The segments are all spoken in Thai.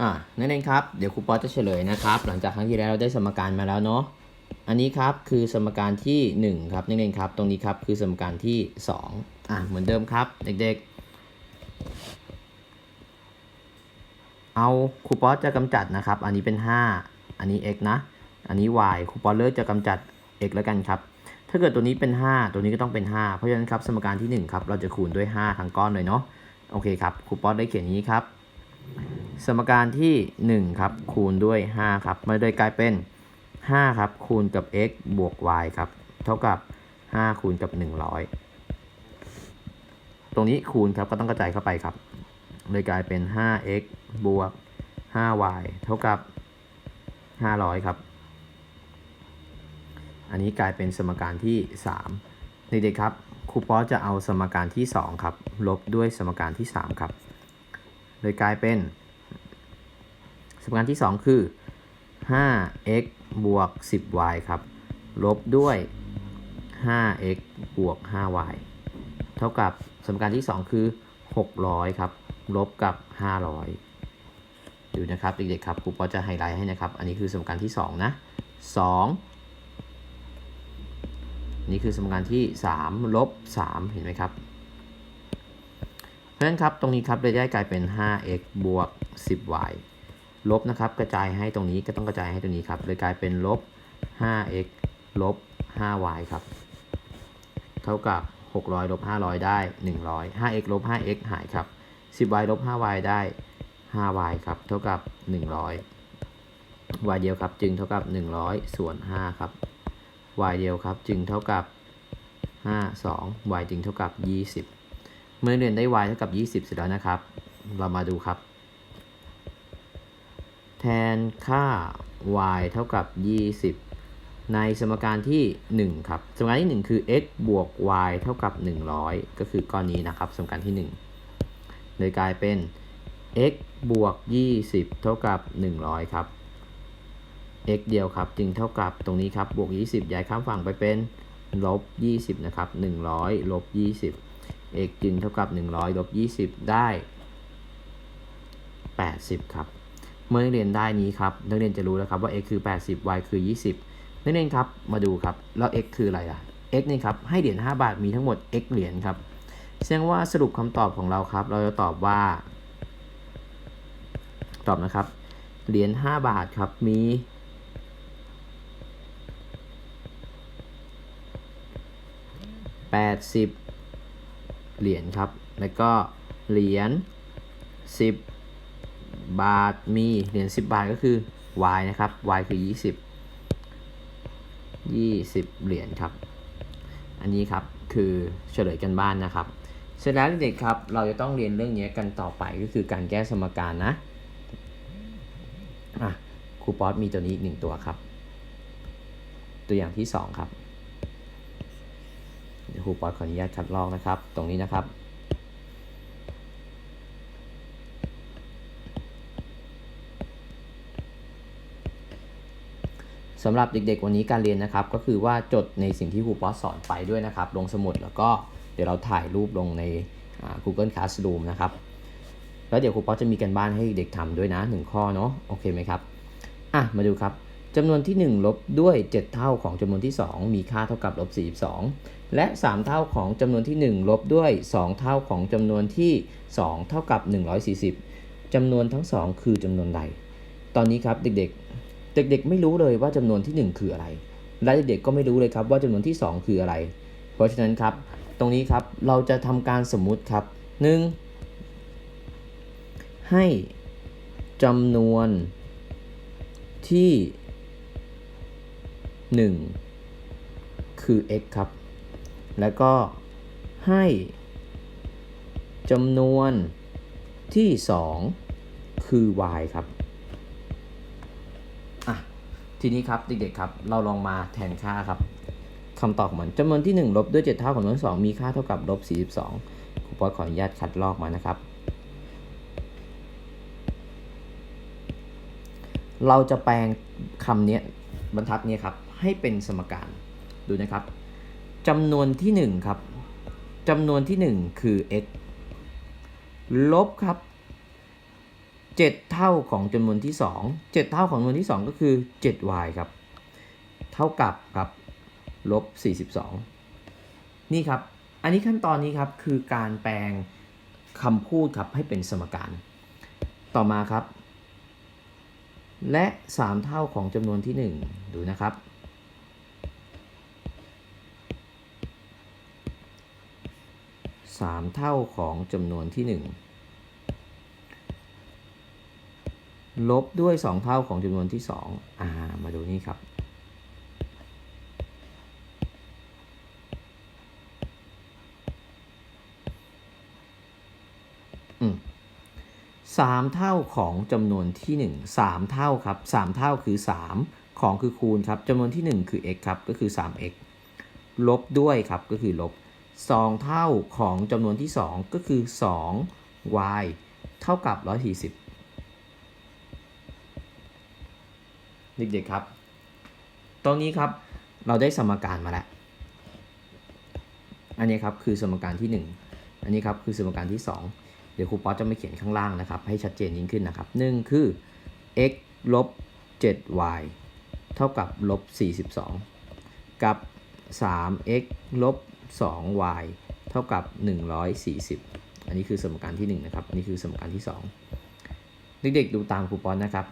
อ่านั่นเองครับ เดี๋ยวครูป๊อตจะเฉลยนะครับ หลังจากครั้งที่แล้วเราได้สมการมาแล้วเนาะ อันนี้ครับคือสมการที่ 1 ครับนั่นเองครับ ตรงนี้ครับคือสมการที่ 2 อะเหมือนเดิมครับ เด็กๆ เอาครูป๊อตจะกำจัดนะครับ อันนี้เป็น 5 อันนี้ x นะ อันนี้ y ครูป๊อตเลือกจะกำจัด x แล้วกันครับ ถ้าเกิดตัวนี้เป็น 5 ตัวนี้ก็ต้องเป็น 5 เพราะฉะนั้นครับสมการที่1ครับเราจะคูณด้วย 5 ทั้งก้อนเลยเนาะ โอเคครับครูป๊อตได้เขียนอย่างนี้ครับ สมการที่ 1 ครับ คูณด้วย 5 ครับมันเลยกลายเป็น 5 ครับ คูณกับ x บวก y ครับ เท่ากับ 5 คูณกับ 100 ตรงนี้คูณครับก็ต้องกระจายเข้าไปครับเลยกลายเป็น 5x บวก 5y เท่ากับ 500 ครับ อันนี้กลายเป็นสมการที่ 3 เด็กๆครับ ครูป๊อจะเอาสมการที่ 2 ครับ ลบด้วยสมการที่ 3 ครับ เลยกลายเป็นสมการที่ 2 คือ 5x บวก 10y ครับ ลบด้วย 5x บวก 5y เท่ากับสมการที่ 2 คือ 600 ครับ ลบกับ 500 ดูนะครับเด็กๆครับครูปอจะไฮไลท์ให้นะครับ อันนี้คือสมการที่ 2 นะ 2 นี่คือสมการที่ 3 ลบ 3 เห็นไหมครับ เพราะฉะนั้นครับตรงนี้ครับเลยได้กลายเป็น 5x บวก 10y ลบนะครับกระจายให้ตรงนี้ก็ต้องกระจายให้ตรงนี้ครับเลยกลายเป็นลบ 5x ลบ 5y ครับ เท่ากับ 600ลบ500 ได้ 100 5x ลบ 5x หายครับ 10y ลบ 5y ได้ 5y ครับ เท่ากับ 100 y เดียวครับ จึงเท่ากับ 100 ส่วน 5 ครับ y เดียวครับ จึงเท่ากับ 5 2 y จึงเท่ากับ 20 เมื่อเรียนได้ y เท่ากับ 20 เสร็จแล้วนะครับ เรามาดูครับ แทนค่า y เท่ากับ 20 ในสมการที่ 1 ครับ สมการที่ 1 คือ x บวก y เท่ากับ 100 ก็คือก้อนนี้นะครับ สมการที่1เลยกลายเป็น x บวก 20 เท่ากับ 100 ครับ x เดียวครับ จึงเท่ากับตรงนี้ครับ บวก 20 ย้ายข้ามฝั่งไปเป็นลบ 20 นะครับ 100ลบ 20 x จึงเท่ากับ 100ลบ20 ได้ 80 ครับ เมื่อนักเรียนได้นี้ครับนักเรียนจะรู้แล้วครับว่า x คือ 80 y คือ 20นักเรียนครับมาดูครับ แล้ว x คืออะไรอะ x นี่ครับให้เหรียญ5บาทมีทั้งหมด x เหรียญครับแสดงว่าสรุปคำตอบของเราครับ เราจะตอบว่า ตอบนะครับเหรียญ5บาทครับมี 80 เหรียญครับ แล้วก็เหรียญ10 บาทมีเหรียญ10 บาทก็คือ y นะครับ y คือ 20 20 เหรียญครับ อันนี้ครับคือเฉลยกันบ้านนะครับ เสร็จแล้วเด็กครับ เราจะต้องเรียนเรื่องนี้กันต่อไปก็คือการแก้สมการนะครูป๊อตมีตัวนี้อีกหนึ่งตัวครับ ตัวอย่างที่ 2 ครับ รูปอตขออนุญาตคัดลอกนะครับ ตรงนี้นะครับ สำหรับเด็กๆวันนี้การเรียนนะครับ ก็คือว่าจดในสิ่งที่ครูป๊อตสอนไปด้วยนะครับ ลงสมุดแล้วก็เดี๋ยวเราถ่ายรูปลงใน Google Classroom นะครับ แล้วเดี๋ยวครูป๊อตจะมีกันบ้านให้เด็กทำด้วยนะ 1 ข้อเนาะโอเคไหมครับอะมาดูครับจำนวนที่ 1 ลบด้วย 7 เท่าของจำนวนที่ 2 มีค่าเท่ากับลบ42 และ 3 เท่าของจำนวนที่ 1 ลบด้วย 2 เท่าของจำนวนที่ 2 เท่ากับ 140จำนวนทั้ง 2 คือจำนวนใด ตอนนี้ครับเด็กๆ เด็กๆ ไม่รู้เลยว่าจำนวนที่ 1 คืออะไร และเด็กๆ ก็ไม่รู้เลยครับว่าจำนวนที่ 2 คืออะไร เพราะฉะนั้นครับ ตรงนี้ครับเราจะทำการสมมุติครับ 1. ให้จำนวนที่ 1 คือ x ครับ แล้วก็ให้จำนวนที่ 2 คือ y ครับอะทีนี้ครับเด็กๆครับ เราลองมาแทนค่าครับคำตอบของมันจำนวนที่ 1 ลบด้วย 7 เท่าของจำนวน2มีค่าเท่ากับลบ42ครูปอยขออนุญาตคัดลอกมานะครับ เราจะแปลงคำนี้บรรทัดนี้ครับ ให้เป็นสมการดูนะครับ จำนวนที่ 1 ครับจำนวนที่ 1 คือ x ลบครับ 7 เท่าของจำนวนที่ 2 7 เท่าของจำนวนที่ 2 ก็คือ 7y ครับ เท่ากับครับลบ 42 นี่ครับ อันนี้ขั้นตอนนี้ครับคือการแปลงคำพูดครับให้เป็นสมการ ต่อมาครับ และ 3 เท่าของจำนวนที่ 1 ดูนะครับ 3 เท่าของจำนวนที่ 1 ลบด้วย 2 เท่าของจำนวนที่ 2 อ่า มาดูนี่ครับอืมสามเท่าของจำนวนที่ 1 3 เท่าครับ3เท่าคือ 3 ของคือคูณครับจำนวนที่ 1 คือ x ครับก็คือ 3x ลบด้วยครับก็คือลบ 2 เท่าของจำนวนที่ 2 ก็คือ 2y เท่ากับ 140 เด็กๆครับ ตรงนี้ครับเราได้สมการมาแล้ว อันนี้ครับคือสมการที่ 1 อันนี้ครับคือสมการที่ 2 เดี๋ยวครูป๊อตจะไม่เขียนข้างล่างนะครับ ให้ชัดเจนยิ่งขึ้นนะครับ 1 คือ x ลบ 7y เท่ากับลบ 42 กับ 3x ลบ 2y เท่ากับ 140 อันนี้คือสมการที่ 1 นะครับ อันนี้คือสมการที่ 2 เด็กๆดูตามครูป๊อตนะครับ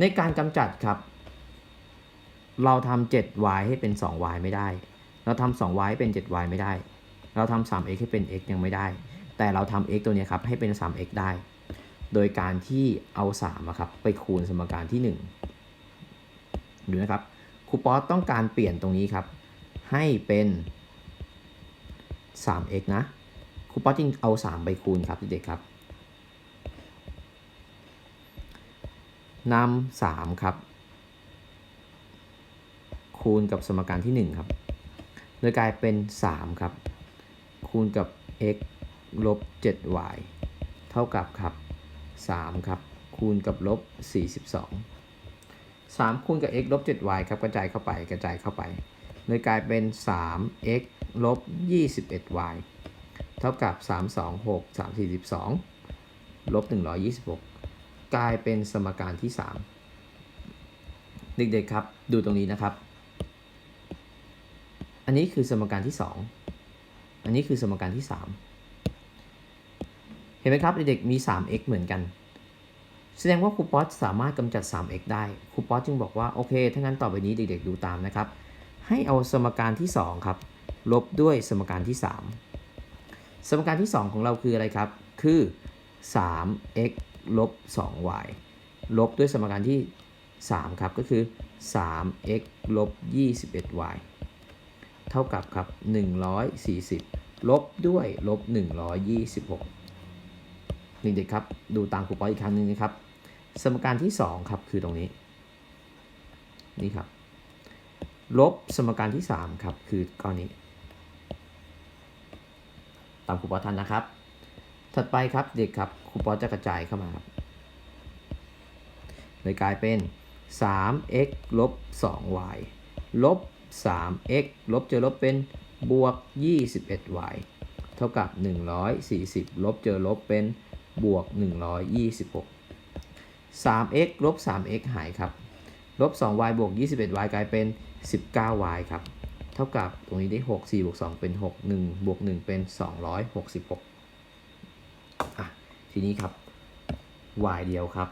ในการกำจัดครับ เราทำ 7y ให้เป็น 2y ไม่ได้ เราทำ 2y ให้เป็น 7y ไม่ได้ เราทำ 3x ให้เป็น x ยังไม่ได้ แต่เราทำ x ตัวนี้ครับให้เป็น 3x ได้ โดยการที่เอา3ครับไปคูณสมการที่ 1 ดูนะครับครูป๊อตต้องการเปลี่ยนตรงนี้ครับ ให้เป็น 3x นะครูป๊อตจึงเอา 3 ไปคูณครับเด็กๆครับนำ3ครับ คูณกับสมการที่ 1 ครับโดยกลายเป็น 3 ครับ คูณกับ x ลบ 7y เท่ากับครับ 3 ครับ คูณกับลบ 42 3 คูณกับ x ลบ 7y ครับ กระจายเข้าไป กระจายเข้าไป เลยกลายเป็น 3x ลบ 21y เท่ากับ 3 2 6 3 42 ลบ 126 กลายเป็นสมการที่ 3 เด็กๆครับ ดูตรงนี้นะครับ อันนี้คือสมการที่ 2 อันนี้คือสมการที่ 3 เห็นไหมครับ เด็กๆมี 3x เหมือนกัน แสดงว่าครูป๊อตสามารถกำจัด 3x ได้ ครูป๊อตจึงบอกว่า โอเค ถ้างั้นต่อไปนี้เด็กๆดูตามนะครับ ให้เอาสมการที่ 2 ครับ ลบด้วยสมการที่ 3 สมการที่ 2 ของเราคืออะไรครับ คือ 3x ลบ 2y ลบด้วยสมการที่ 3 ครับ ก็คือ 3x ลบ 21y เท่ากับครับ 140 ลบด้วยลบ 126เด็กครับ ดูตามครูปอยอีกครั้งหนึ่งนะครับ สมการที่ 2 ครับ คือตรงนี้ นี่ครับ ลบสมการที่ 3 ครับ คือก้อนนี้ ตามคูปองทันนะครับ ถัดไปครับเด็กครับคูปองจะกระจายเข้ามาครับเลยกลายเป็น 3x ลบ 2y ลบ 3x ลบเจอลบเป็นบวก 21y เท่ากับ 140 ลบเจอลบเป็นบวก 126 3x ลบ 3x หายครับ ลบ 2y บวก 21y กลายเป็น 19y ครับ ท่ากับตรงนี้ได้6 4บวก2เป็น 6 1บวก1เป็น 266อะทีนี้ครับ y เดียวครับ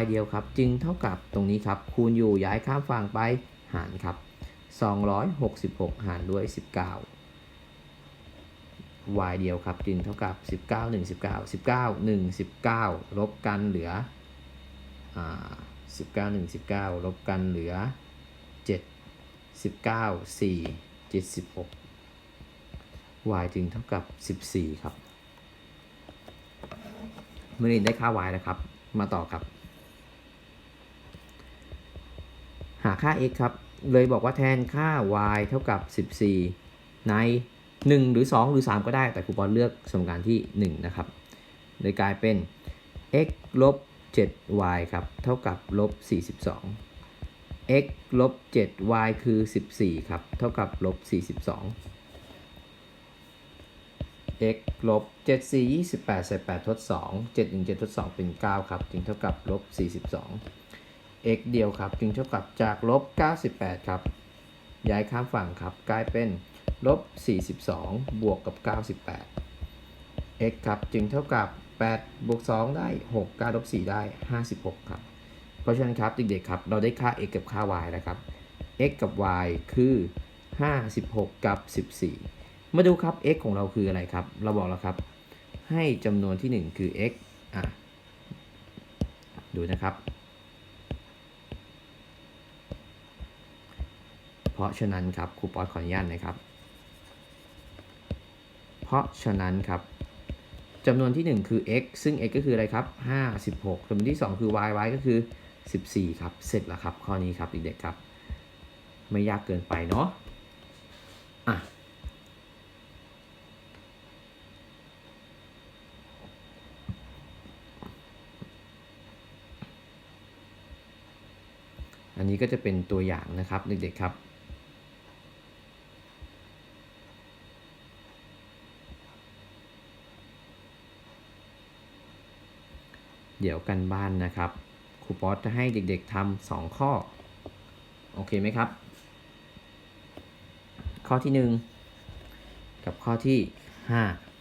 y เดียวครับ จึงเท่ากับตรงนี้ครับ คูณอยู่ย้ายข้ามฝั่งไปหารครับ 266 หารด้วย 19 y เดียวครับ จึงเท่ากับ 19 1 19 19 1 19 ลบกันเหลืออ่า 19 1 19 ลบกันเหลือ 7 19 4 76 y จึงเท่ากับ 14 ครับ เมื่อนี้ได้ค่า y แล้วครับ มาต่อครับ หาค่า x ครับ เลยบอกว่าแทนค่า y เท่ากับ 14 ใน 1 หรือ 2 หรือ 3 ก็ได้ แต่ครูบอลเลือกสมการที่ 1 นะครับ เลยกลายเป็น x ลบ 7y ครับ เท่ากับลบ42 x ลบ 7y คือ 14 ครับ เท่ากับลบ42 x ลบ7 4 28ใส่8ทด 2 7 1 7ทด 2 เป็น 9 ครับ จึงเท่ากับลบ42 x เดียวครับ จึงเท่ากับจากลบ98 ครับ ย้ายข้ามฝั่งครับ กลายเป็นลบ42 บวกกับ 98 x ครับ จึงเท่ากับ 8บวก2ได้ 6 9ลบ4ได้ 56 ครับ เพราะฉะนั้นครับเด็กๆครับ เราได้ค่า x กับค่า y แล้วครับ x กับ y คือ 56 กับ 14 มาดูครับ x ของเราคืออะไรครับ เราบอกแล้วครับ ให้จำนวนที่ 1 คือ x อะ ดูนะครับ เพราะฉะนั้นครับครูป๊อตขออนุญาตนะครับ เพราะฉะนั้นครับ จำนวนที่ 1 คือ x ซึ่ง x ก็คืออะไรครับ 56จำนวนที่ 2 คือ y y ก็คือ 14 ครับ เสร็จแล้วครับ ข้อนี้ครับเด็กๆครับ ไม่ยากเกินไปเนาะอะอันนี้ก็จะเป็นตัวอย่างนะครับเด็กๆครับ เดี๋ยวกันบ้านนะครับครูป๊อตจะให้เด็กๆทำสองข้อ โอเคไหมครับ ข้อที่1กับข้อที่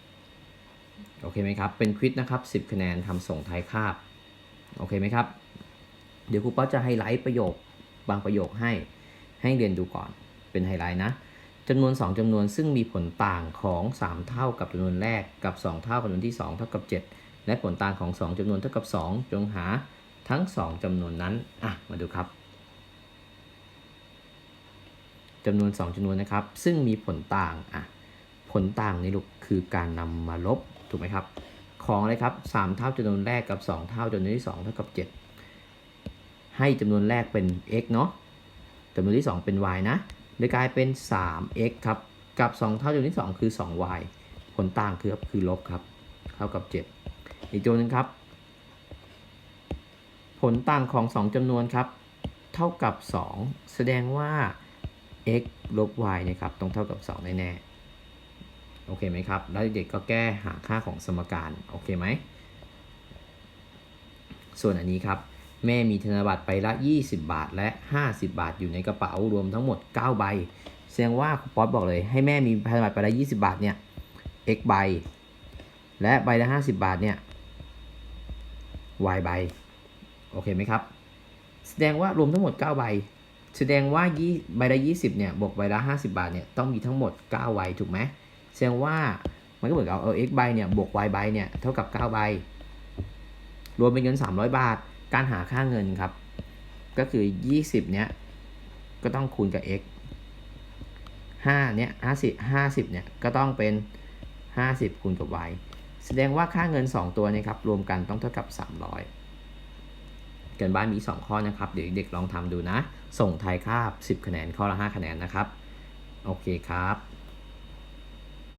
5โอเคไหมครับ เป็นควิดนะครับ10คะแนนทำส่งท้ายคาบ โอเคไหมครับ เดี๋ยวครูป๊อตจะไฮไลท์ประโยคบางประโยคให้ให้เรียนดูก่อนเป็นไฮไลท์นะจำนวน 2จำนวนซึ่งมีผลต่างของ 3 เท่ากับจำนวนแรกกับ 2 เท่ากับจำนวนที่ 2 เท่ากับ 7 และผลต่างของ 2จำนวนเท่ากับ 2 จงหาทั้ง 2จำนวนนั้น อะ มาดูครับจำนวน 2จำนวนนะครับ ซึ่งมีผลต่าง อะ ผลต่างนี่ลูกคือการนำมาลบ ถูกไหมครับ ของอะไรครับ 3 เท่าจำนวนแรกกับ 2 เท่าจำนวนที่ 2 เท่ากับ 7 ให้จำนวนแรกเป็น x เนาะจำนวนที่ 2 เป็น y นะเลยกลายเป็น 3x ครับ กับ 2 เท่าจำนวนที่ 2 คือ 2y ผลต่างคือคือลบครับ เท่ากับ 7 อีกตัวหนึ่งครับ ผลต่างของ 2จำนวนครับ เท่ากับ 2 แสดงว่า x ลบ y เนะครับต้องเท่ากับ 2 แน่ๆ โอเคไหมครับ แล้วเด็กก็แก้หาค่าของสมการ โอเคไหม ส่วนอันนี้ครับ แม่มีธนบัตรไปละ 20 บาทและ 50 บาท อยู่ในกระเป๋ารวมทั้งหมด 9 ใบ แสดงว่าครูป๊อตบอกเลย ให้แม่มีธนบัตรไปละ 20 บาทเนี่ย x ใบ และใบละ 50 บาทเนี่ย y ใบโอเคไหมครับ แสดงว่ารวมทั้งหมด 9 ใบ แสดงว่ายี่ใบละ 20 เนี่ย บวกใบละ 50 บาท เนี่ย ต้องมีทั้งหมด 9 ใบ ถูกไหมแสดงว่า มันก็เหมือนกับเอา x ใบ เนี่ย บวก y ใบ เนี่ย เท่ากับ 9 ใบ รวมเป็นเงิน 300 บาท การหาค่าเงินครับ ก็คือ 20 เนี้ยก็ต้องคูณกับ x 5 เนี้ย50 50 เนี่ย ก็ต้องเป็น 50 คูณกับ y แสดงว่าค่าเงิน 2 ตัวนี้ครับรวมกันต้องเท่ากับ 300เกินบ้านมี 2 ข้อนะครับ เดี๋ยวเด็กลองทำดูนะ ส่งทายคาบ 10 คะแนนข้อละ 5 คะแนนนะครับ โอเคครับ